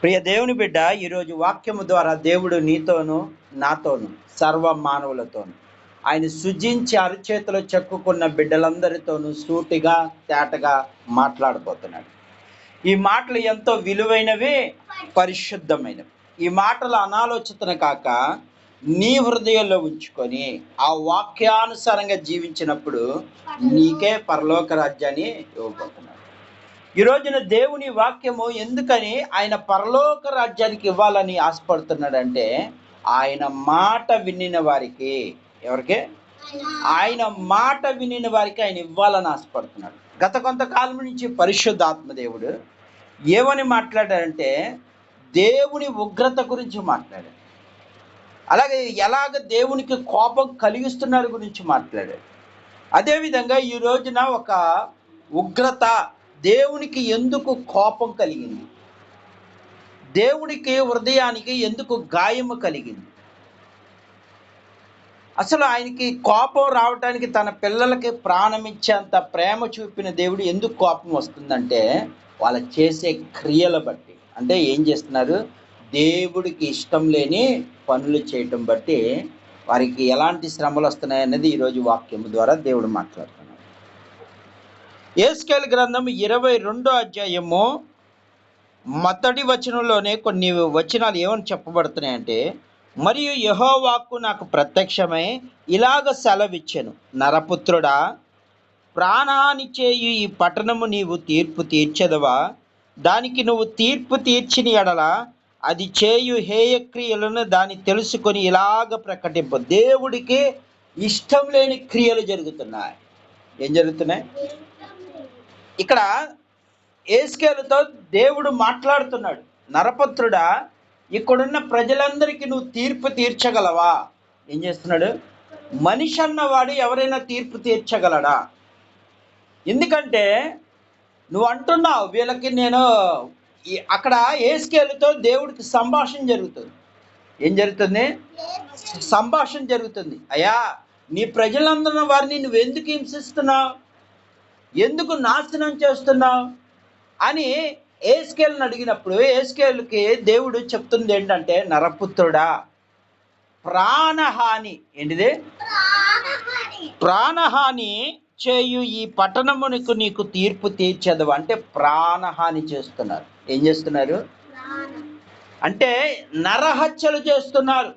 ప్రియ దేవుని బిడ్డ ఈరోజు వాక్యము ద్వారా దేవుడు నీతోను నాతోను సర్వ మానవులతోను ఆయన సుజించి అరచేతిలో చెక్కుకున్న బిడ్డలందరితోనూ సూటిగా తేటగా మాట్లాడబోతున్నాడు. ఈ మాటలు ఎంతో విలువైనవి పరిశుద్ధమైనవి. ఈ మాటలు అనాలోచితన కాక నీ హృదయంలో ఉంచుకొని ఆ వాక్యానుసారంగా జీవించినప్పుడు నీకే పరలోక రాజ్యాన్ని ఇవ్వబోతున్నాడు. ఈ రోజున దేవుని వాక్యము ఎందుకని ఆయన పరలోక రాజ్యానికి ఇవ్వాలని ఆశపడుతున్నాడంటే ఆయన మాట వినిన వారికి. ఎవరికి? ఆయన మాట వినిన వారికి ఆయన ఇవ్వాలని ఆశపడుతున్నాడు. గత కొంతకాలం నుంచి పరిశుద్ధాత్మ దేవుడు ఏమని మాట్లాడారంటే దేవుని ఉగ్రత గురించి మాట్లాడాడు. అలాగే ఎలాగ దేవునికి కోపం కలిగిస్తున్నారు గురించి మాట్లాడాడు. అదేవిధంగా ఈ రోజున ఒక ఉగ్రత దేవునికి ఎందుకు కోపం కలిగింది? దేవునికి హృదయానికి ఎందుకు గాయము కలిగింది? అసలు ఆయనకి కోపం రావటానికి తన పిల్లలకి ప్రాణం ఇచ్చేంత ప్రేమ చూపిన దేవుడు ఎందుకు కోపం వస్తుందంటే వాళ్ళ చేసే క్రియల బట్టి. అంటే ఏం చేస్తున్నారు? దేవుడికి ఇష్టం లేని పనులు చేయటం బట్టి వారికి ఎలాంటి శ్రమలు వస్తున్నాయన్నది ఈరోజు వాక్యం ద్వారా దేవుడు మాట్లాడుతున్నాడు. ఏస్కేల్ గ్రంథం ఇరవై రెండో అధ్యాయము మొదటి వచనంలోనే కొన్ని వచనాలు ఏమని చెప్పబడుతున్నాయంటే మరియు యహోవాక్కు నాకు ప్రత్యక్షమై ఇలాగ సెలవిచ్చెను. నరపుత్రుడా ప్రాణహాని చేయు ఈ పట్టణము నీవు తీర్పు తీర్చదవా? దానికి నువ్వు తీర్పు తీర్చిన ఎడల అది చేయు హేయక్రియలను దాన్ని తెలుసుకొని ఇలాగ ప్రకటింపు. దేవుడికి ఇష్టం లేని క్రియలు జరుగుతున్నాయి. ఏం జరుగుతున్నాయి? ఇక్కడ ఏస్కేలతో దేవుడు మాట్లాడుతున్నాడు. నరపత్రుడా ఇక్కడున్న ప్రజలందరికీ నువ్వు తీర్పు తీర్చగలవా? ఏం చేస్తున్నాడు? మనిషి అన్నవాడు ఎవరైనా తీర్పు తీర్చగలడా? ఎందుకంటే నువ్వు అంటున్నావు వీళ్ళకి నేను అక్కడ ఏస్కేలతో దేవుడికి సంభాషణ జరుగుతుంది. ఏం జరుగుతుంది? సంభాషణ జరుగుతుంది. అయ్యా నీ ప్రజలందరిన వారిని నువ్వు ఎందుకు హింసిస్తున్నావు? ఎందుకు నాశనం చేస్తున్నావు? అని ఏస్కేల్ని అడిగినప్పుడు ఏస్కేల్కి దేవుడు చెప్తుంది ఏంటంటే నరపుత్రుడా ప్రాణహాని ఏంటిది? ప్రాణహాని చేయు ఈ పట్టణమునకు నీకు తీర్పు తీర్చదు అంటే ప్రాణహాని చేస్తున్నారు. ఏం చేస్తున్నారు? అంటే నరహత్యలు చేస్తున్నారు.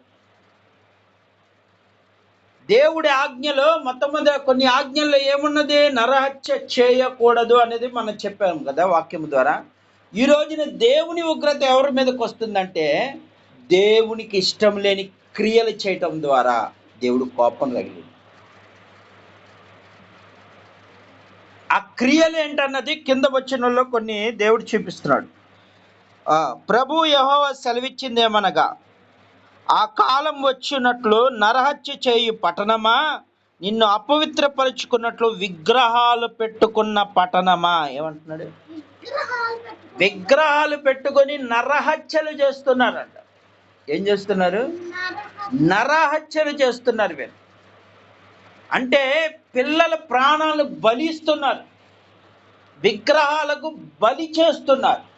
దేవుడి ఆజ్ఞలో మొట్టమొదటి కొన్ని ఆజ్ఞల్లో ఏమున్నది? నరహత్య చేయకూడదు అనేది మనం చెప్పాము కదా వాక్యం ద్వారా. ఈ రోజున దేవుని ఉగ్రత ఎవరి మీదకి వస్తుందంటే దేవునికి ఇష్టం లేని క్రియలు చేయటం ద్వారా దేవుడు కోపం కలిగింది ఆ క్రియలు ఏంటన్నది కింద వచ్చినలో కొన్ని దేవుడు చూపిస్తున్నాడు. ప్రభు యహోవ సెలవిచ్చిందేమనగా ఆ కాలం వచ్చినట్లు నరహత్య చేయు పట్టణమా నిన్ను అపవిత్రపరుచుకున్నట్లు విగ్రహాలు పెట్టుకున్న పట్టణమా ఏమంటున్నాడు? విగ్రహాలు పెట్టుకొని నరహత్యలు చేస్తున్నారంట. ఏం చేస్తున్నారు? నరహత్యలు చేస్తున్నారు వీళ్ళు. అంటే పిల్లల ప్రాణాలు బలిస్తున్నారు. విగ్రహాలకు బలి చేస్తున్నారు.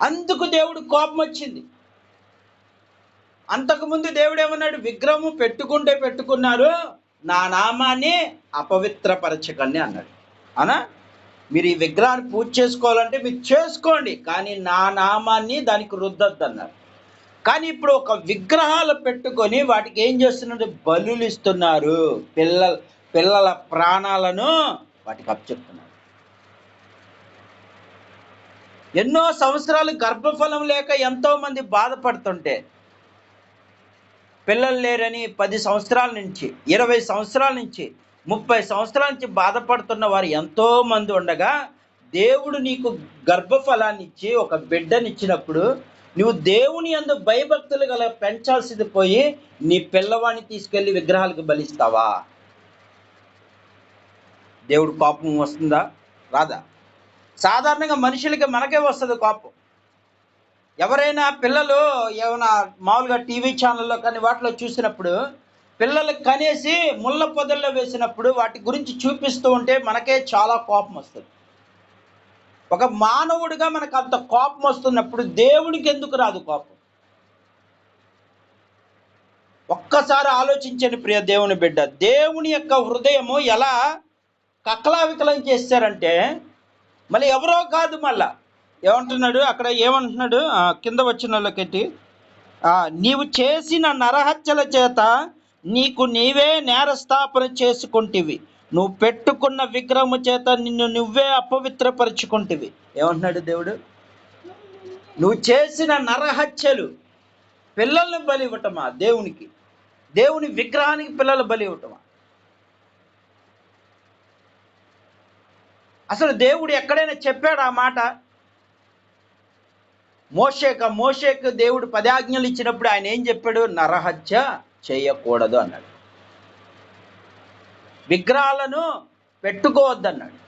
అందుకు దేవుడు కోపం వచ్చింది. అంతకుముందు దేవుడు ఏమన్నాడు విగ్రహము పెట్టుకుంటే పెట్టుకున్నారు నా నామాన్ని అపవిత్రపరచకండి అన్నాడు. అనా మీరు ఈ విగ్రహాన్ని పూజ చేసుకోవాలంటే మీరు చేసుకోండి కానీ నా నామాన్ని దానికి రుద్దద్దు అన్నారు కానీ ఇప్పుడు ఒక విగ్రహాలు పెట్టుకొని వాటికి ఏం చేస్తున్నారు? బలులు ఇస్తున్నారు. పిల్లల పిల్లల ప్రాణాలను వాటికి అప్పచెప్తున్నారు. ఎన్నో సంవత్సరాలు గర్భఫలం లేక ఎంతో మంది బాధపడుతుంటే పిల్లలు లేరని పది సంవత్సరాల నుంచి ఇరవై సంవత్సరాల నుంచి ముప్పై సంవత్సరాల నుంచి బాధపడుతున్న వారు ఎంతో మంది ఉండగా దేవుడు నీకు గర్భఫలాన్ని ఇచ్చి ఒక బిడ్డనిచ్చినప్పుడు నువ్వు దేవుని అందు భయభక్తులు గల పెంచాల్సింది పోయి నీ పిల్లవాడిని తీసుకెళ్ళి విగ్రహాలకు బలిస్తావా? దేవుడు కోపం వస్తుందా? రాదా? సాధారణంగా మనుషులకి మనకే వస్తుంది కోపం. ఎవరైనా పిల్లలు ఏమైనా మామూలుగా టీవీ ఛానల్లో కానీ వాటిలో చూసినప్పుడు పిల్లలు కనేసి ముళ్ళ పొదల్లో వేసినప్పుడు వాటి గురించి చూపిస్తూ ఉంటే మనకే చాలా కోపం వస్తుంది. ఒక మానవుడిగా మనకు అంత కోపం వస్తున్నప్పుడు దేవుడికి ఎందుకు రాదు కోపం? ఒక్కసారి ఆలోచించండి ప్రియ దేవుని బిడ్డ. దేవుని యొక్క హృదయము ఎలా కకలావికలం చేశారంటే మళ్ళీ ఎవరో కాదు మళ్ళా. ఏమంటున్నాడు? అక్కడ ఏమంటున్నాడు? కింద వచ్చిన వాళ్ళకెట్టి నీవు చేసిన నరహత్యల చేత నీకు నీవే నేరస్థాపన చేసుకుంటివి. నువ్వు పెట్టుకున్న విగ్రహము చేత నిన్ను నువ్వే అపవిత్రపరుచుకుంటివి. ఏమంటున్నాడు దేవుడు? నువ్వు చేసిన నరహత్యలు పిల్లల్ని బలి ఇవ్వటమా? దేవునికి. దేవుని విగ్రహానికి పిల్లలు బలి ఇవ్వటమా? అసలు దేవుడు ఎక్కడైనా చెప్పాడు ఆ మాట? మోషేక మోషేకు దేవుడు పదాజ్ఞలు ఇచ్చినప్పుడు ఆయన ఏం చెప్పాడు? నరహత్య చేయకూడదు అన్నాడు. విగ్రహాలను పెట్టుకోవద్దన్నాడు.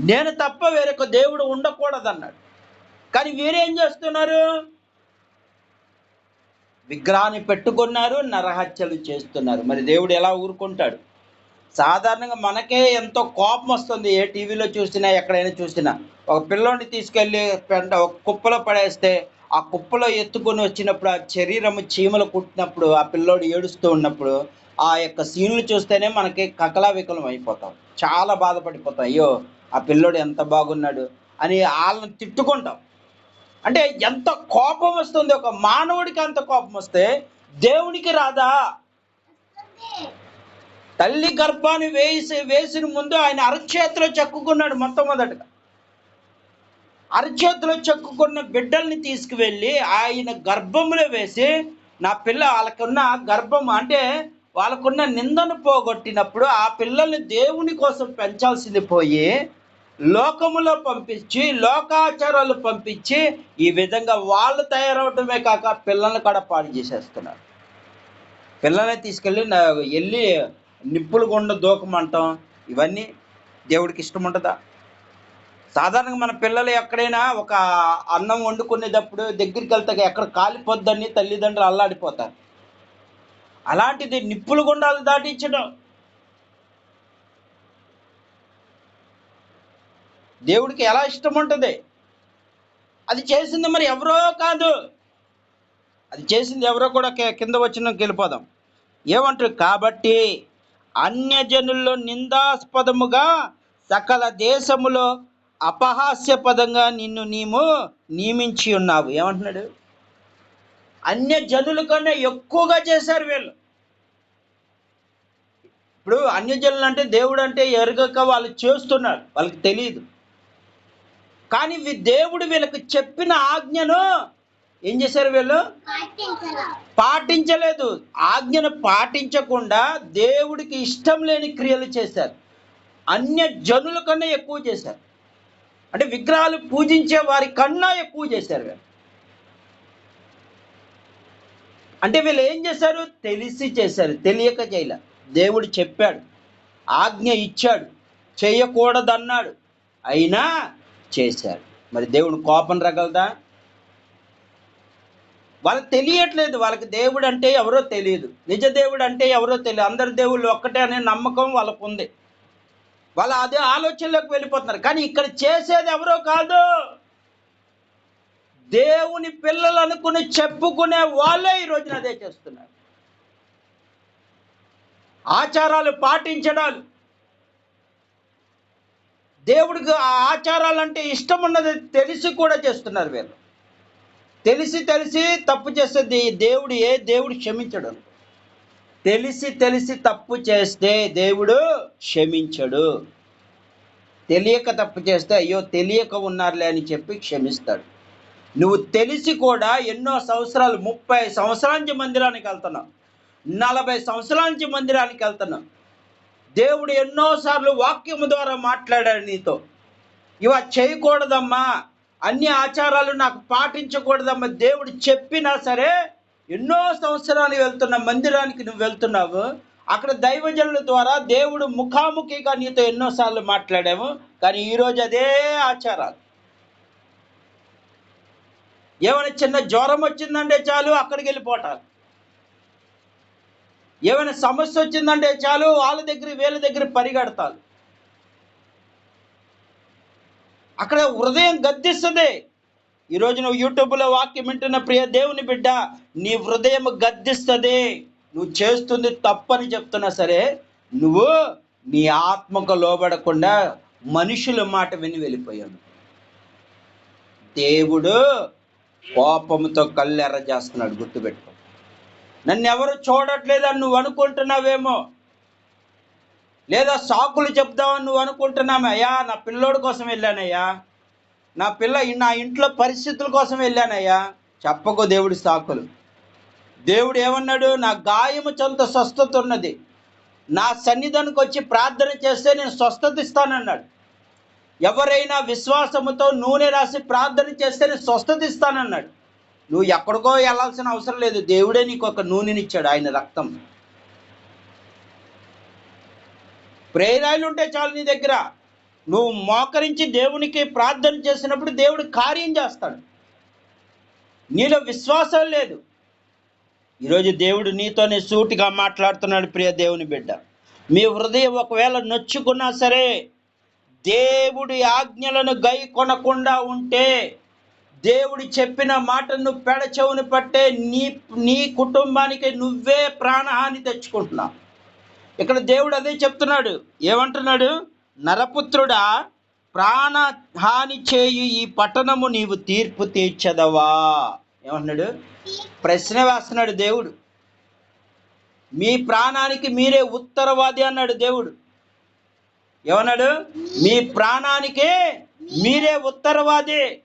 నేను తప్ప వేరొక దేవుడు ఉండకూడదన్నాడు. కానీ వీరేం చేస్తున్నారు? విగ్రహాన్ని పెట్టుకున్నారు నరహత్యలు చేస్తున్నారు. మరి దేవుడు ఎలా ఊరుకుంటాడు? సాధారణంగా మనకే ఎంతో కోపం వస్తుంది ఏ టీవీలో చూసినా ఎక్కడైనా చూసినా. ఒక పిల్లోని తీసుకెళ్ళి పెంట ఒక కుప్పలో పడేస్తే ఆ కుప్పలో ఎత్తుకొని వచ్చినప్పుడు ఆ శరీరము చీమలు కుట్టినప్పుడు ఆ పిల్లోడు ఏడుస్తూ ఉన్నప్పుడు ఆ యొక్క సీన్లు చూస్తేనే మనకి కకలావికలం అయిపోతాం. చాలా బాధపడిపోతాం. అయ్యో ఆ పిల్లోడు ఎంత బాగున్నాడు అని వాళ్ళని తిట్టుకుంటాం. అంటే ఎంత కోపం వస్తుంది ఒక మానవుడికి అంత కోపం వస్తే దేవునికి రాదా? తల్లి గర్భాన్ని వేసి వేసిన ముందు ఆయన అరచేతిలో చెక్కుకున్నాడు మొట్టమొదటగా. అరచేతిలో చెక్కుకున్న బిడ్డల్ని తీసుకువెళ్ళి ఆయన గర్భంలో వేసి నా పిల్ల వాళ్ళకున్న గర్భం అంటే వాళ్ళకున్న నిందను పోగొట్టినప్పుడు ఆ పిల్లల్ని దేవుని కోసం పెంచాల్సింది పోయి లోకములో పంపించి లోకాచారాలు పంపించి ఈ విధంగా వాళ్ళు తయారవటమే కాక పిల్లల్ని కూడా పాడు చేసేస్తున్నారు. పిల్లల్ని తీసుకెళ్ళి నా- వెళ్ళి నిప్పులు గుండ దూకమంటాం ఇవన్నీ దేవుడికి ఇష్టం ఉంటుందా? సాధారణంగా మన పిల్లలు ఎక్కడైనా ఒక అన్నం వండుకునేటప్పుడు దగ్గరికి వెళ్తే ఎక్కడ కాలిపోద్దని తల్లిదండ్రులు అల్లాడిపోతారు. అలాంటిది నిప్పులు గుండాలు దాటించడం. దేవుడికి ఎలా ఇష్టం ఉంటుంది? అది చేసింది మరి ఎవరో కాదు. అది చేసింది ఎవరో కూడా కింద వచ్చిన గెలిపోదాం ఏమంటారు? కాబట్టి అన్యజనుల్లో నిందాస్పదముగా సకల దేశములో అపహాస్యపదంగా నిన్ను నీము నియమించి ఉన్నావు. ఏమంటున్నాడు? అన్య జనుల కన్నా ఎక్కువగా చేశారు వీళ్ళు. ఇప్పుడు అన్యజనులు అంటే దేవుడు అంటే ఎరగక వాళ్ళు చేస్తున్నారు. వాళ్ళకి తెలియదు కానీ దేవుడు వీళ్ళకి చెప్పిన ఆజ్ఞను ఏం చేశారు వీళ్ళు? పాటించలేదు. ఆజ్ఞను పాటించకుండా దేవుడికి ఇష్టం లేని క్రియలు చేశారు. అన్య జనుల కన్నా ఎక్కువ చేశారు. అంటే విగ్రహాలు పూజించే వారి కన్నా ఎక్కువ చేశారు వీళ్ళు. అంటే వీళ్ళు ఏం చేశారు? తెలిసి చేశారు. తెలియక చేయలే. దేవుడు చెప్పాడు. ఆజ్ఞ ఇచ్చాడు. చేయకూడదన్నాడు. అయినా చేశారు మరి దేవుడు కోపం రగలదా? వాళ్ళకి తెలియట్లేదు వాళ్ళకి దేవుడు అంటే ఎవరో తెలియదు నిజ దేవుడు అంటే ఎవరో తెలియదు అందరి దేవుళ్ళు ఒక్కటే అనే నమ్మకం వాళ్ళకు ఉంది వాళ్ళు అదే ఆలోచనలోకి వెళ్ళిపోతున్నారు. కానీ ఇక్కడ చేసేది ఎవరో కాదు. దేవుని పిల్లలు అనుకుని చెప్పుకునే వాళ్ళే ఈ రోజున అదే చేస్తున్నారు. ఆచారాలు పాటించడాలు. దేవుడికి ఆ ఆచారాలు అంటే ఇష్టం ఉన్నది తెలిసి కూడా చేస్తున్నారు వీళ్ళు. తెలిసి తెలిసి తప్పు చేస్తే దేవుడు ఏ దేవుడు క్షమించడు. తెలిసి తెలిసి తప్పు చేస్తే దేవుడు క్షమించడు. తెలియక తప్పు చేస్తే అయ్యో తెలియక ఉన్నారులే అని చెప్పి క్షమిస్తాడు. నువ్వు తెలిసి కూడా ఎన్నో సంవత్సరాలు ముప్పై సంవత్సరాల నుంచి మందిరానికి వెళ్తున్నావు. నలభై సంవత్సరాల నుంచి మందిరానికి వెళ్తున్నావు. దేవుడు ఎన్నోసార్లు వాక్యము ద్వారా మాట్లాడాడు నీతో. ఇవ చేయకూడదమ్మా. అన్ని ఆచారాలు నాకు పాటించకూడదమ్మ. దేవుడు చెప్పినా సరే ఎన్నో సంవత్సరాలు వెళ్తున్న మందిరానికి నువ్వు వెళ్తున్నావు. అక్కడ దైవజనుల ద్వారా దేవుడు ముఖాముఖిగా నీతో ఎన్నోసార్లు మాట్లాడాము. కానీ ఈరోజు అదే ఆచారాలు. ఏమైనా చిన్న జ్వరం వచ్చిందంటే చాలు అక్కడికి వెళ్ళిపోతారు. ఏమైనా సమస్య వచ్చిందంటే చాలు వాళ్ళ దగ్గర వీళ్ళ దగ్గర పరిగెడతారు. అక్కడ హృదయం గద్దిస్తుంది. ఈరోజు నువ్వు యూట్యూబ్లో వాక్యం వింటున్న ప్రియ దేవుని బిడ్డ నీ హృదయం గద్దిస్తుంది. నువ్వు చేస్తుంది తప్పని చెప్తున్నా సరే నువ్వు నీ ఆత్మకు లోబడకుండా మనుషుల మాట విని వెళ్ళిపోయాను దేవుడు కోపంతో కళ్ళెర్ర చేస్తున్నాడు గుర్తుపెట్టుకో. నన్ను ఎవరు చూడట్లేదని నువ్వు అనుకుంటున్నావేమో లేదా సాకులు చెప్దామని నువ్వు అనుకుంటున్నామయ్యా? నా పిల్లోడి కోసం వెళ్ళానయ్యా. నా పిల్ల నా ఇంట్లో పరిస్థితుల కోసం వెళ్ళానయ్యా. చెప్పకు దేవుడి సాకులు. దేవుడు ఏమన్నాడు? నా గాయము చంత స్వస్థత ఉన్నది. నా సన్నిధానికి వచ్చి ప్రార్థన చేస్తే నేను స్వస్థత ఇస్తానన్నాడు. ఎవరైనా విశ్వాసముతో నూనె రాసి ప్రార్థన చేస్తే నేను స్వస్థత ఇస్తానన్నాడు. నువ్వు ఎక్కడికో వెళ్ళాల్సిన అవసరం లేదు. దేవుడే నీకు ఒక నూనెనిచ్చాడు ఆయన రక్తం. ప్రేరాయలు ఉంటే చాలు నీ దగ్గర. నువ్వు మోకరించి దేవునికి ప్రార్థన చేసినప్పుడు దేవుడు కార్యం చేస్తాడు. నీలో విశ్వాసం లేదు. ఈరోజు దేవుడు నీతోనే సూటిగా మాట్లాడుతున్నాడు ప్రియ దేవుని బిడ్డ. మీ హృదయం ఒకవేళ నొచ్చుకున్నా సరే దేవుడి ఆజ్ఞలను గై కొనకుండా ఉంటే దేవుడు చెప్పిన మాటను పెడచెవుని పట్టే నీ నీ కుటుంబానికి నువ్వే ప్రాణహాని తెచ్చుకుంటున్నావు. ఇక్కడ దేవుడు అదే చెప్తున్నాడు. ఏమంటున్నాడు? నరపుత్రుడా ప్రాణహాని చేయు ఈ పట్టణము నీవు తీర్పు తీర్చదవా? ఏమన్నాడు ప్రశ్న వేస్తున్నాడు దేవుడు. మీ ప్రాణానికి మీరే ఉత్తరవాది అన్నాడు దేవుడు. ఏమన్నాడు? మీ ప్రాణానికి మీరే ఉత్తరవాది.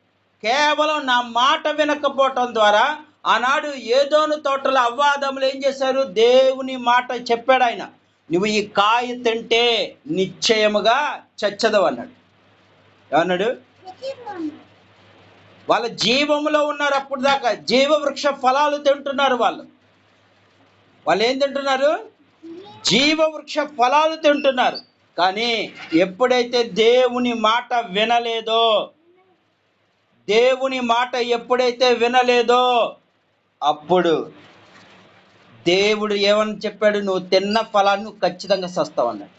కేవలం నా మాట వినకపోవటం ద్వారా ఆనాడు ఏదోను తోటల అవ్వాదములు ఏం చేశారు? దేవుని మాట చెప్పాడు ఆయన. నువ్వు ఈ కాయ తింటే నిశ్చయముగా చచ్చదవు అన్నాడు. ఏమన్నాడు? వాళ్ళ జీవములో ఉన్నారు అప్పుడు దాకా. జీవవృక్ష ఫలాలు తింటున్నారు వాళ్ళు. వాళ్ళు ఏం తింటున్నారు? జీవవృక్ష ఫలాలు తింటున్నారు. కానీ ఎప్పుడైతే దేవుని మాట వినలేదో దేవుని మాట ఎప్పుడైతే వినలేదో అప్పుడు దేవుడు ఏమని చెప్పాడు? నువ్వు తిన్న ఫలాన్ని ఖచ్చితంగా సస్తావు అన్నాడు.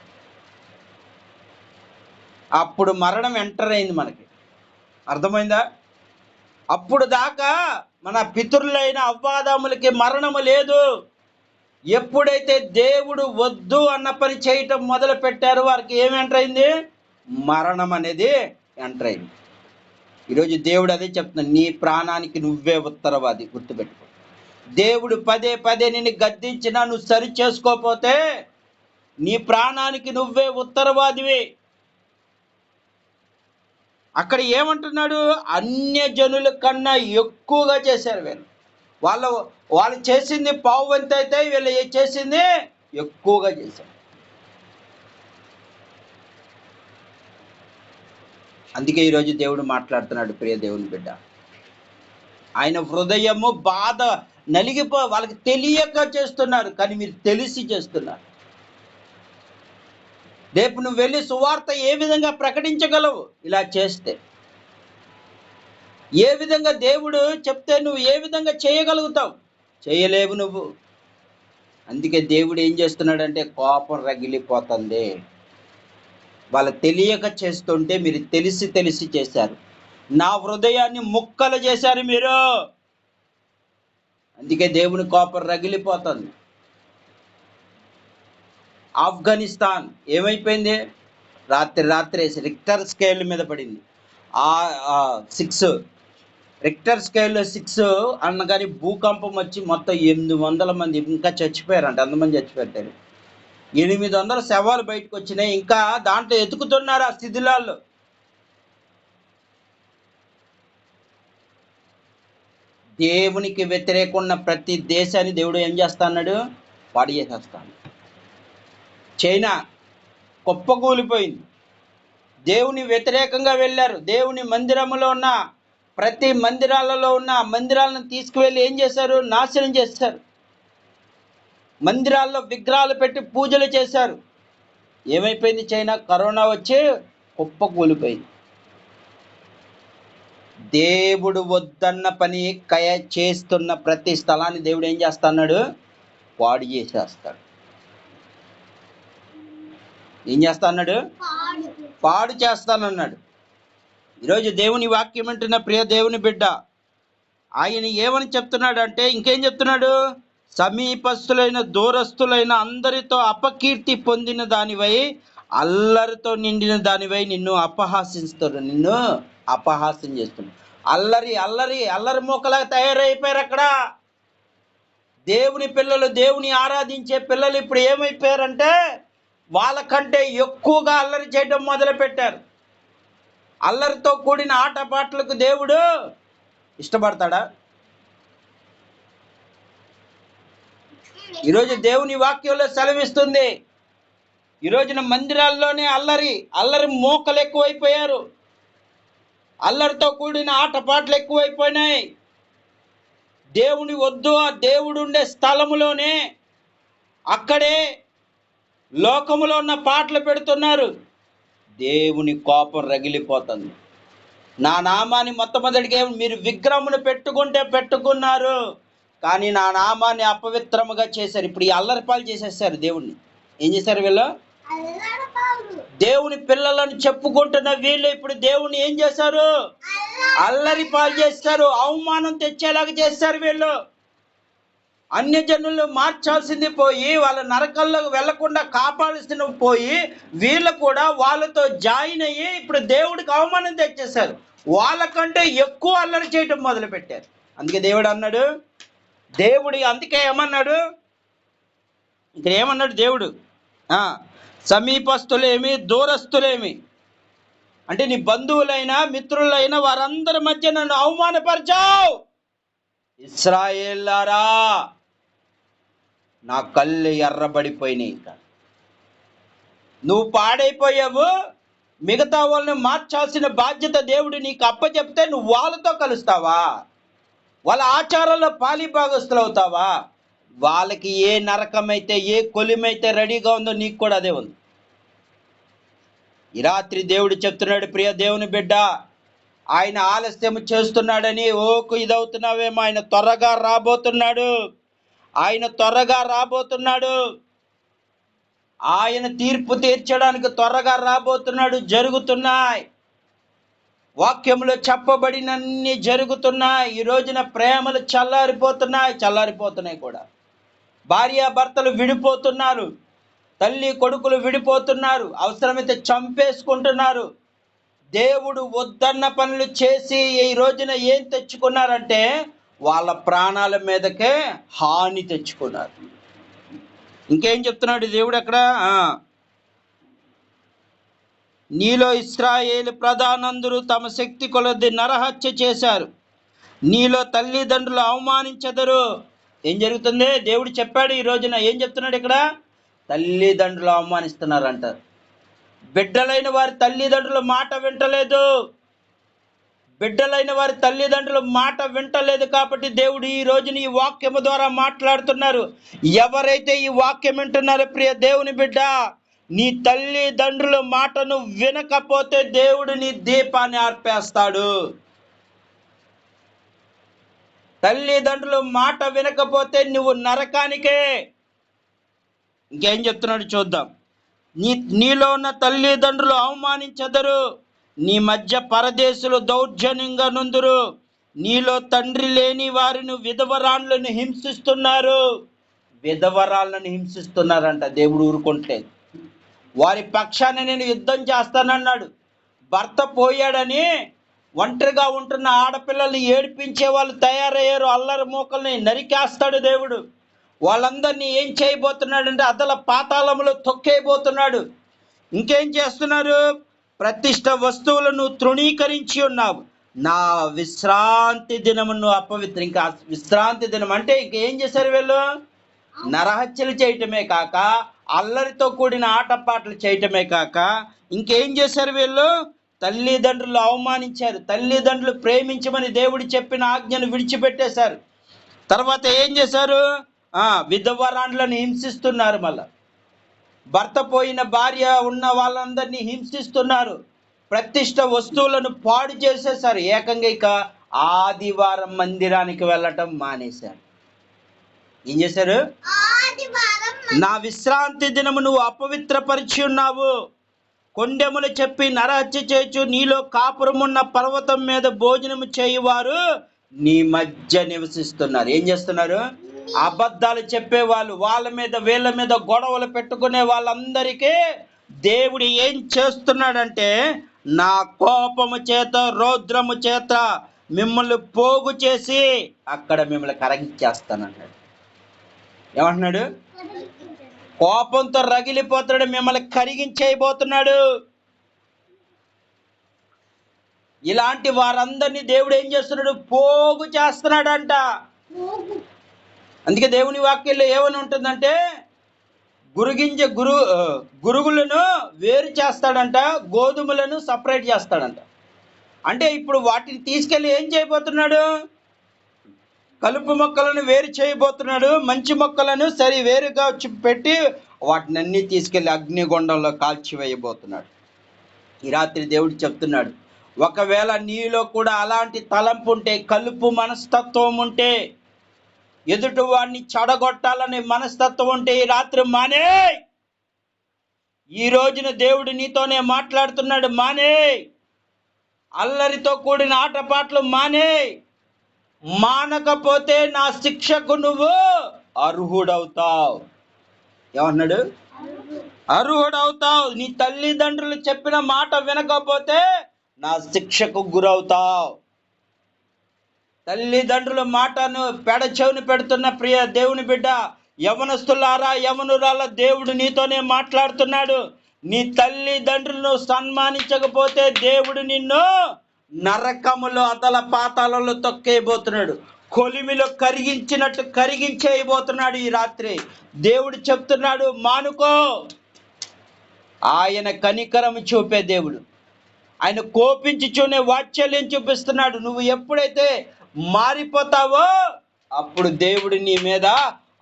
అప్పుడు మరణం ఎంటర్ అయింది మనకి. అర్థమైందా? అప్పుడు దాకా మన పితరులైన అవ్వాదములకి మరణము లేదు. ఎప్పుడైతే దేవుడు వద్దు అన్న పని చేయటం మొదలు పెట్టారో వారికి ఏమి ఎంటర్ అయింది? మరణం అనేది ఎంటర్ అయింది. ఈరోజు దేవుడు అదే చెప్తున్నాడు నీ ప్రాణానికి నువ్వే ఉత్తరవాది గుర్తుపెట్టుకో. దేవుడు పదే పదే నిన్ను గద్దించినా నువ్వు సరి చేసుకోకపోతే నీ ప్రాణానికి నువ్వే ఉత్తరవాదివి. అక్కడ ఏమంటున్నాడు? అన్య జనుల కన్నా ఎక్కువగా చేశారు వీళ్ళు. వాళ్ళ వాళ్ళు చేసింది పావు వంత అయితే వీళ్ళు ఏ- చేసింది? ఎక్కువగా చేశారు. అందుకే ఈరోజు దేవుడు మాట్లాడుతున్నాడు ప్రియ దేవుని బిడ్డ. ఆయన హృదయము బాధ నలిగిపో వాళ్ళకి తెలియక చేస్తున్నారు కానీ మీరు తెలిసి చేస్తున్నారు. రేపు నువ్వు వెళ్ళి సువార్త ఏ విధంగా ప్రకటించగలవు? ఇలా చేస్తే. ఏ విధంగా దేవుడు చెప్తే నువ్వు ఏ విధంగా చేయగలుగుతావు? చేయలేవు నువ్వు. అందుకే దేవుడు ఏం చేస్తున్నాడంటే కోపం రగిలిపోతుంది. వాళ్ళు తెలియక చేస్తుంటే మీరు తెలిసి తెలిసి చేశారు. నా హృదయాన్ని ముక్కలు చేశారు మీరు. అందుకే దేవుని కోపం రగిలిపోతుంది. ఆఫ్ఘనిస్తాన్ ఏమైపోయింది? రాత్రి రాత్రి రిక్టర్ స్కేల్ మీద పడింది. ఆ సిక్స్ రిక్టర్ స్కేల్లో సిక్స్ అనగానే భూకంపం వచ్చి మొత్తం ఎనిమిది వందల మంది ఇంకా చచ్చిపోయారంట. ఎంతమంది చచ్చిపోయారు ఎనిమిది వందల శవాలు బయటకు వచ్చినాయి. ఇంకా దాంట్లో ఎతుకుతున్నారు ఆ శిథిలాల్లో. దేవునికి వ్యతిరేకున్న ప్రతి దేశాన్ని దేవుడు ఏం చేస్తా అన్నాడు పాడు చేసేస్తాను చైనా కుప్పకూలిపోయింది. దేవుని వ్యతిరేకంగా వెళ్ళారు. దేవుని మందిరములో ఉన్న ప్రతి మందిరాలలో ఉన్న మందిరాలను తీసుకువెళ్ళి ఏం చేశారు? నాశనం చేశారు. మందిరాల్లో విగ్రహాలు పెట్టి పూజలు చేశారు. ఏమైపోయింది చైనా? కరోనా వచ్చి కుప్పకూలిపోయింది. దేవుడు వద్దన్న పని కయ చేస్తున్న ప్రతి స్థలాన్ని దేవుడు ఏం చేస్తున్నాడు? పాడు చేసేస్తాడు. ఏం చేస్తా అన్నాడు పాడు చేస్తానన్నాడు. ఈరోజు దేవుని వాక్యం అంటున్న ప్రియ దేవుని బిడ్డ ఆయన ఏమని చెప్తున్నాడు అంటే ఇంకేం చెప్తున్నాడు? సమీపస్తులైన దూరస్తులైన అందరితో అపకీర్తి పొందిన దానివై అల్లరితో నిండిన దానివై నిన్ను అపహాసిస్తారు నిన్ను అపహాస్యం చేస్తున్నారు అల్లరి అల్లరి అల్లరి మూకలాగా తయారైపోయారు అక్కడ. దేవుని పిల్లలు దేవుని ఆరాధించే పిల్లలు ఇప్పుడు ఏమైపోయారంటే వాళ్ళకంటే ఎక్కువగా అల్లరి చేయడం మొదలుపెట్టారు. అల్లరితో కూడిన ఆటపాటలకు దేవుడు ఇష్టపడతాడా? ఈరోజు దేవుని వాక్యంలో సెలవిస్తుంది. ఈ రోజున మందిరాల్లోనే అల్లరి అల్లరి మోకలు ఎక్కువైపోయారు. అల్లరితో కూడిన ఆటపాటలు ఎక్కువైపోయినాయి. దేవుని వద్దు ఆ దేవుడు ఉండే స్థలములోనే అక్కడే లోకములో ఉన్న పాటలు పెడుతున్నారు. దేవుని కోపం రగిలిపోతుంది. నా నామాన్ని మొట్టమొదటిగా మీరు విగ్రహమును పెట్టుకుంటే పెట్టుకున్నారు. కానీ నా నామాన్ని అపవిత్రముగా చేశారు. ఇప్పుడు ఈ అల్లరి పాలు చేసేసారు దేవుణ్ణి. ఏం చేశారు వీళ్ళు? దేవుని పిల్లలను చెప్పుకుంటున్న వీళ్ళు ఇప్పుడు దేవుని ఏం చేశారు? అల్లరి పాలు చేస్తారు అవమానం తెచ్చేలాగా చేస్తారు వీళ్ళు. అన్య జనులు మార్చాల్సింది పోయి వాళ్ళ నరకల్లోకి వెళ్ళకుండా కాపాడాల్సిన పోయి వీళ్ళు కూడా వాళ్ళతో జాయిన్ అయ్యి ఇప్పుడు దేవుడికి అవమానం తెచ్చేశారు. వాళ్ళకంటే ఎక్కువ అల్లరి చేయటం మొదలు పెట్టారు అందుకే దేవుడు అన్నాడు దేవుడి అందుకే ఏమన్నాడు? ఇక్కడ ఏమన్నాడు దేవుడు? ఆ, సమీపస్తులేమి దూరస్తులేమి అంటే నీ బంధువులైనా మిత్రులైనా వారందరి మధ్య నన్ను అవమానపరిచావు. ఇస్రాయేళ్ళారా నా కళ్ళు ఎర్రబడిపోయినాయి. ఇక నువ్వు పాడైపోయావు. మిగతా వాళ్ళని మార్చాల్సిన బాధ్యత దేవుడు నీకు అప్పచెప్తే నువ్వు వాళ్ళతో కలుస్తావా? వాళ్ళ ఆచారాల్లో పాలిభాగస్తులు అవుతావా వాళ్ళకి ఏ నరకమైతే ఏ కొలిమైతే రెడీగా ఉందో నీకు కూడా అదే ఉంది. ఈ రాత్రి దేవుడు చెప్తున్నాడు ప్రియ దేవుని బిడ్డ ఆయన ఆలస్యం చేస్తున్నాడని ఓకు ఇదవుతున్నావేమో. ఆయన త్వరగా రాబోతున్నాడు. ఆయన త్వరగా రాబోతున్నాడు. ఆయన తీర్పు తీర్చడానికి త్వరగా రాబోతున్నాడు. జరుగుతున్నాయి. వాక్యంలో చెప్పబడినన్ని జరుగుతున్నాయి. ఈ రోజున ప్రేమలు చల్లారిపోతున్నాయి చల్లారిపోతున్నాయి కూడా. భార్యాభర్తలు విడిపోతున్నారు. తల్లి కొడుకులు విడిపోతున్నారు. అవసరమైతే చంపేసుకుంటున్నారు. దేవుడు వద్దన్న పనులు చేసి ఈ రోజున ఏం తెచ్చుకున్నారంటే వాళ్ళ ప్రాణాల మీదకే హాని తెచ్చుకున్నారు. ఇంకేం చెప్తున్నాడు దేవుడు అక్కడ? నీలో ఇస్రాయేల్ ప్రధానందరూ తమ శక్తి కొలది నరహత్య చేశారు. నీలో తల్లిదండ్రులు అవమానించదరు. ఏం జరుగుతుంది? దేవుడు చెప్పాడు ఈ రోజున ఏం చెప్తున్నాడు ఇక్కడ? తల్లిదండ్రులు అవమానిస్తున్నారంట. బిడ్డలైన వారి తల్లిదండ్రుల మాట వింటలేదు. బిడ్డలైన వారి తల్లిదండ్రుల మాట వింటలేదు కాబట్టి దేవుడు ఈ రోజున ఈ వాక్యము ద్వారా మాట్లాడుతున్నారు. ఎవరైతే ఈ వాక్యం వింటున్నారో ప్రియ దేవుని బిడ్డ నీ తల్లిదండ్రుల మాటను వినకపోతే దేవుడు నీ దీపాన్ని ఆర్పేస్తాడు. తల్లిదండ్రులు మాట వినకపోతే నువ్వు నరకానికే. ఇంకేం చెప్తున్నాడు చూద్దాం. నీ నీలో ఉన్న తల్లిదండ్రులు అవమానించదరు. నీ మధ్య పరదేశులు దౌర్జన్యంగా నుందురు. నీలో తండ్రి లేని వారిని విధవరాళ్ళను హింసిస్తున్నారు. విధవరాళ్ళను హింసిస్తున్నారంట దేవుడు ఊరుకుంటలేదు. వారి పక్షాన నేను యుద్ధం చేస్తానన్నాడు. భర్త పోయాడని ఒంటరిగా ఉంటున్న ఆడపిల్లల్ని ఏడిపించే వాళ్ళు తయారయ్యారు. అల్లరి మూకల్ని నరికేస్తాడు దేవుడు. వాళ్ళందరినీ ఏం చేయబోతున్నాడంటే అదల పాతాళములో తొక్కేయబోతున్నాడు. ఇంకేం చేస్తున్నారు? ప్రతిష్ట వస్తువులను తృణీకరించి ఉన్నావు. నా విశ్రాంతి దినమును అపవిత్ర ఇంకా విశ్రాంతి దినం అంటే ఇంకేం చేశారు వీళ్ళు? నరహత్యలు చేయటమే కాక అల్లరితో కూడిన ఆటపాటలు చేయటమే కాక ఇంకేం చేశారు వీళ్ళు? తల్లిదండ్రులు అవమానించారు తల్లిదండ్రులు ప్రేమించమని దేవుడు చెప్పిన ఆజ్ఞను విడిచిపెట్టేశారు. తర్వాత ఏం చేశారు? ఆ విధవరాండ్లను హింసిస్తున్నారు మళ్ళా. భర్త పోయిన భార్య ఉన్న వాళ్ళందరినీ హింసిస్తున్నారు. ప్రతిష్ట వస్తువులను పాడు చేసేసారు ఏకంగా ఇక ఆదివారం మందిరానికి వెళ్ళటం మానేశారు. ఏం చేశారు? నా విశ్రాంతి దినము నువ్వు అపవిత్రపరిచి ఉన్నావు. కొండెములు చెప్పి నరహత్య చేయొచ్చు నీలో కాపురమున్న పర్వతం మీద భోజనము చేయువారు నీ మధ్య నివసిస్తున్నారు. ఏం చేస్తున్నారు? అబద్ధాలు చెప్పేవాళ్ళు వాళ్ళ మీద వీళ్ళ మీద గొడవలు పెట్టుకునే వాళ్ళందరికీ దేవుడు ఏం చేస్తున్నాడంటే నా కోపము చేత రౌద్రము చేత మిమ్మల్ని పోగు చేసి అక్కడ మిమ్మల్ని కరగించేస్తానన్నాడు ఏమంటున్నాడు? కోపంతో రగిలిపోతున్నాడు మిమ్మల్ని కరిగించేయబోతున్నాడు. ఇలాంటి వారందరినీ దేవుడు ఏం చేస్తున్నాడు? పోగు చేస్తున్నాడంట. అందుకే దేవుని వాక్యంలో ఏమని ఉంటుందంటే గురుగింజ గురు గురుగులను వేరు చేస్తాడంట గోధుమలను సపరేట్ చేస్తాడంట. అంటే ఇప్పుడు వాటిని తీసుకెళ్ళి ఏం చేయబోతున్నాడు? కలుపు మొక్కలను వేరు చేయబోతున్నాడు. మంచి మొక్కలను సరి వేరుగా పెట్టి వాటిని అన్ని తీసుకెళ్ళి అగ్నిగుండంలో కాల్చివేయబోతున్నాడు. ఈ రాత్రి దేవుడు చెప్తున్నాడు ఒకవేళ నీలో కూడా అలాంటి తలంపు ఉంటే కలుపు మనస్తత్వం ఉంటే ఎదుటి వాడిని చెడగొట్టాలనే మనస్తత్వం ఉంటే ఈ రాత్రి మానే ఈ రోజున దేవుడు నీతోనే మాట్లాడుతున్నాడు మానే అల్లరితో కూడిన ఆటపాటలు మానే మానకపోతే నా శిక్షకు నువ్వు అర్హుడవుతావు. ఏమన్నాడు? అర్హుడవుతావు. నీ తల్లిదండ్రులు చెప్పిన మాట వినకపోతే నా శిక్షకు గురవుతావు. తల్లిదండ్రుల మాటను పెడ చెవుని పెడుతున్న ప్రియ దేవుని బిడ్డ యవనస్తులారా యవనురాల దేవుడు నీతోనే మాట్లాడుతున్నాడు. నీ తల్లిదండ్రులను సన్మానించకపోతే దేవుడు నిన్ను నరకములో అతల పాతాలలో తొక్కేయబోతున్నాడు. కొలిమిలో కరిగించినట్టు కరిగించేయబోతున్నాడు ఈ రాత్రి. దేవుడు చెప్తున్నాడు మానుకో. ఆయన కనికరం చూపే దేవుడు. ఆయన కోపించి చూనే వాత్సల్యం చూపిస్తున్నాడు. నువ్వు ఎప్పుడైతే మారిపోతావో అప్పుడు దేవుడు నీ మీద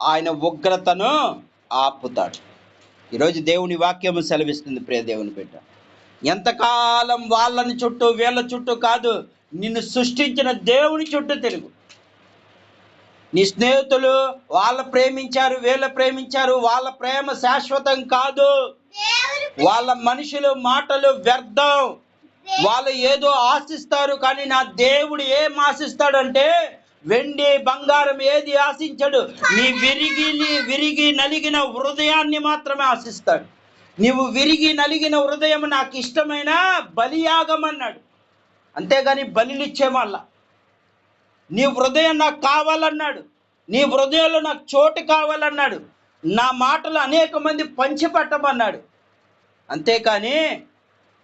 ఆయన ఉగ్రతను ఆపుతాడు. ఈరోజు దేవుని వాక్యము సెలవిస్తుంది ప్రియ దేవుని బిడ్డ. ఎంతకాలం వాళ్ళని చుట్టూ వీళ్ళ చుట్టూ కాదు నిన్ను సృష్టించిన దేవుని చుట్టూ తెలుగు నీ స్నేహితులు వాళ్ళ ప్రేమించారు వీళ్ళ ప్రేమించారు వాళ్ళ ప్రేమ శాశ్వతం కాదు. వాళ్ళ మనుషులు మాటలు వ్యర్థం. వాళ్ళు ఏదో ఆశిస్తారు కానీ నా దేవుడు ఏం ఆశిస్తాడంటే వెండి బంగారం ఏది ఆశించడు. నీ విరిగి నీ విరిగి నలిగిన హృదయాన్ని మాత్రమే ఆశిస్తాడు. నీవు విరిగి నలిగిన హృదయం నాకు ఇష్టమైన బలియాగం అన్నాడు అంతేగాని బలినిచ్చే నీ హృదయం నాకు కావాలన్నాడు. నీ హృదయంలో నాకు చోటు కావాలన్నాడు. నా మాటలు అనేక మంది పంచిపెట్టమన్నాడు. అంతేకాని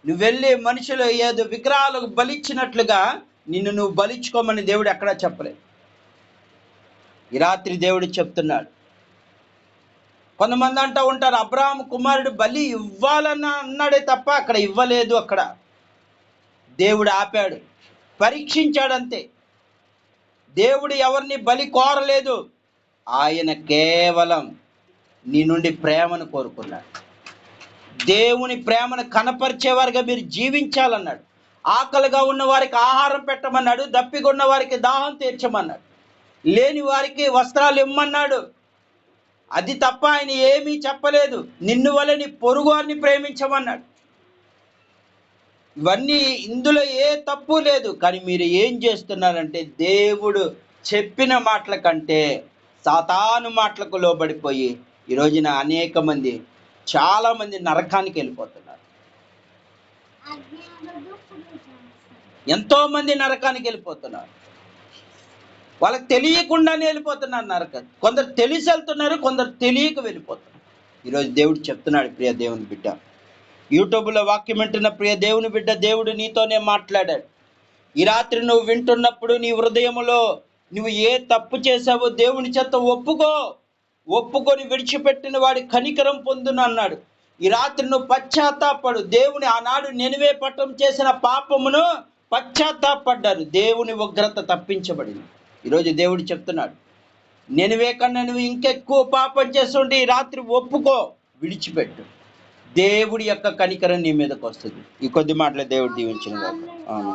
నువ్వు వెళ్ళి మనుషులు ఏదో విగ్రహాలకు బలిచ్చినట్లుగా నిన్ను నువ్వు బలిచ్చుకోమని దేవుడు ఎక్కడా చెప్పలేదు. ఈ రాత్రి దేవుడు చెప్తున్నాడు. కొంతమంది అంటూ ఉంటారు అబ్రాహం కుమారుడు బలి ఇవ్వాలన్న అన్నాడే తప్ప అక్కడ ఇవ్వలేదు అక్కడ. దేవుడు ఆపాడు. పరీక్షించాడు అంతే దేవుడు ఎవరిని బలి కోరలేదు. ఆయన కేవలం నీ నుండి ప్రేమను కోరుకున్నాడు. దేవుని ప్రేమను కనపరిచేవారుగా మీరు జీవించాలన్నాడు. ఆకలిగా ఉన్న వారికి ఆహారం పెట్టమన్నాడు దప్పిగొన్న వారికి దాహం తీర్చమన్నాడు. లేని వారికి వస్త్రాలు ఇమ్మన్నాడు. అది తప్ప ఆయన ఏమీ చెప్పలేదు. నిన్ను వల్ల నీ పొరుగు వారిని ప్రేమించమన్నాడు. ఇవన్నీ ఇందులో ఏ తప్పు లేదు. కానీ మీరు ఏం చేస్తున్నారంటే దేవుడు చెప్పిన మాటల కంటే సాతాను మాటలకు లోబడిపోయి ఈ రోజున అనేక మంది చాలా మంది నరకానికి వెళ్ళిపోతున్నారు. ఎంతో మంది నరకానికి వెళ్ళిపోతున్నారు. వాళ్ళకి తెలియకుండానే వెళ్ళిపోతున్నారు నరక. కొందరు తెలిసి వెళ్తున్నారు కొందరు తెలియక వెళ్ళిపోతున్నారు. ఈరోజు దేవుడు చెప్తున్నాడు ప్రియ దేవుని బిడ్డ. యూట్యూబ్లో వాక్యం వింటున్న ప్రియ దేవుని బిడ్డ దేవుడు నీతోనే మాట్లాడాడు. ఈ రాత్రి నువ్వు వింటున్నప్పుడు నీ హృదయములో నువ్వు ఏ తప్పు చేసావో దేవుని చేత ఒప్పుకో. ఒప్పుకొని విడిచిపెట్టిన వాడి కనికరం పొందును అన్నాడు. ఈ రాత్రి నువ్వు పశ్చాత్తాపడు. దేవుని ఆనాడు నెనివే పట్టం చేసిన పాపమును పశ్చాత్తాపడ్డారు. దేవుని ఉగ్రత తప్పించబడింది. ఈరోజు దేవుడు చెప్తున్నాడు నెనువే కన్నా నువ్వు ఇంకెక్కువ పాపం చేస్తుంటే ఈ రాత్రి ఒప్పుకో విడిచిపెట్టు. దేవుడి యొక్క కనికరం నీ మీదకి వస్తుంది. ఈ కొద్ది మాటలు దేవుడు దీవించిన ఆమె